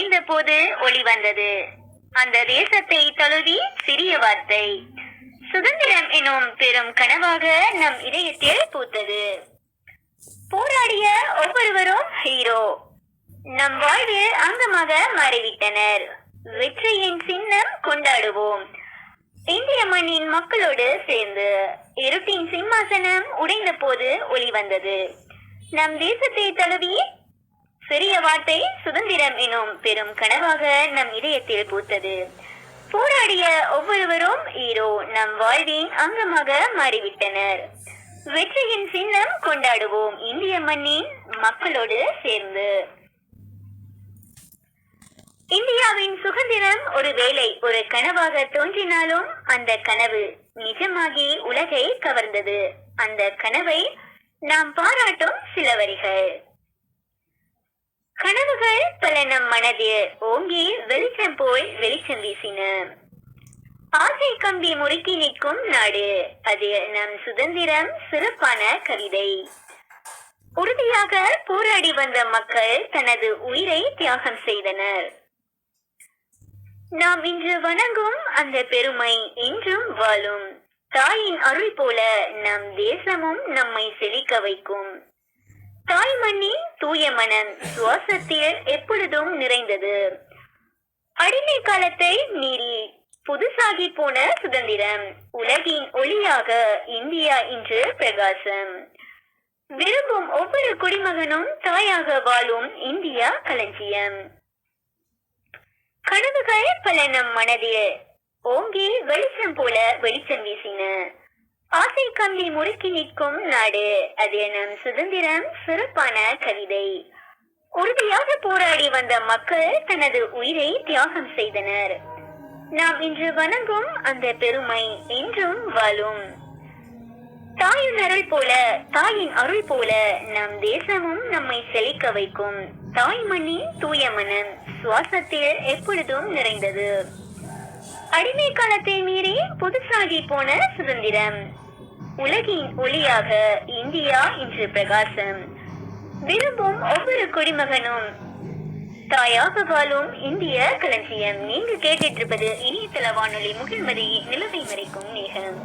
உடைந்த போது ஒளி வந்தது. அந்த தேசத்தை தழுவி சிறிய வார்த்தை. சுதந்திரம் எனும் பெரும் கனவாக நம் இதயத்தில் பூத்தது. போராடிய ஒவ்வொருவரும் ஹீரோ. நம் வாழ்வில் அங்கமாக மாறிவிட்டனர். வெற்றியின் சின்னம் கொண்டாடுவோம். இந்திய மண்ணின் மக்களோடு சேர்ந்து இருட்டின் சிம்மாசனம் உடைந்த போது ஒளி வந்தது. நம் தேசத்தை தழுவி சிறிய வார்த்தை சுதந்திரம் எனும் பெரும் கனவாக நம் இதயத்தில் பூத்தது. போராடிய ஒவ்வொருவரும் ஈரோ நம் வாழ்வின் அங்கமாக மாறிவிட்டனர். வெற்றியின் சின்னம் கொண்டாடுவோம் இந்திய மண்ணின் மக்களோடு சேர்ந்து. இந்தியாவின் சுதந்திரம் ஒரு வேலை ஒரு கனவாக தோன்றினாலும் அந்த கனவு நிஜமாகி உலகை கவர்ந்தது. அந்த கனவை நாம் பாராட்டும் சில வரிகள். கனவுகள் பல நம் மனதில் ஓங்கி வெளிச்சம் போய் வெளிச்சம் வீசின. ஆசை கம்பி முறுக்கி நிற்கும் நாடு அது நம் சுதந்திரம் சிறப்பான கவிதை. உறுதியாக போராடி வந்த மக்கள் தனது உயிரை தியாகம் செய்தனர். நாம் இன்று வணங்கும் அந்த பெருமை இன்றும் வாழும். தாயின் அருள் போல நம் தேசமும் நம்மை செழிக்க வைக்கும். தாய் மண்ணின் தூய மனம் சுவாசத்தில் எப்பொழுதும் நிறைந்தது. அடிமை காலத்தை மீறி புதுசாகி போன சுதந்திரம் உலகின் ஒளியாக இந்தியா இன்று பிரகாசம். விரும்பும் ஒவ்வொரு குடிமகனும் தாயாக வாழும் இந்தியா களஞ்சியம். கனவுகள் பல நம் மனதில் ஓங்கி வெளிச்சம் போல வெளிச்சம் வீசின. ஆசை கம்பி முறுக்கி நிற்கும் நாடு. அது நம் சுதந்திரம் சிறப்பான கவிதை. உறுதியாக போராடி வந்த மக்கள் தனது உயிரை தியாகம் செய்தனர். நாம் இன்று வணங்கும் அந்த பெருமை இன்றும் வாழும். தாயின் அருள் போல தாயின் அருள் போல நம் தேசமும் நம்மை செழிக்க வைக்கும். தாய் மண்ணின் தூய மனம் சுவாசத்தில் எப்பொழுதும் நிறைந்தது. அடிமை காலத்தை மீறி புதுசாகி போன சுதந்திரம். உலகின் ஒளியாக இந்தியா இன்று பிரகாசம். விரும்பும் ஒவ்வொரு குடிமகனும் தாயாக வாழும் இந்திய களஞ்சியம். நீங்க கேட்டுட்டு இருப்பது இணையதள வானொலி முகில்மதி நிலவை மறைக்கும் நேகம்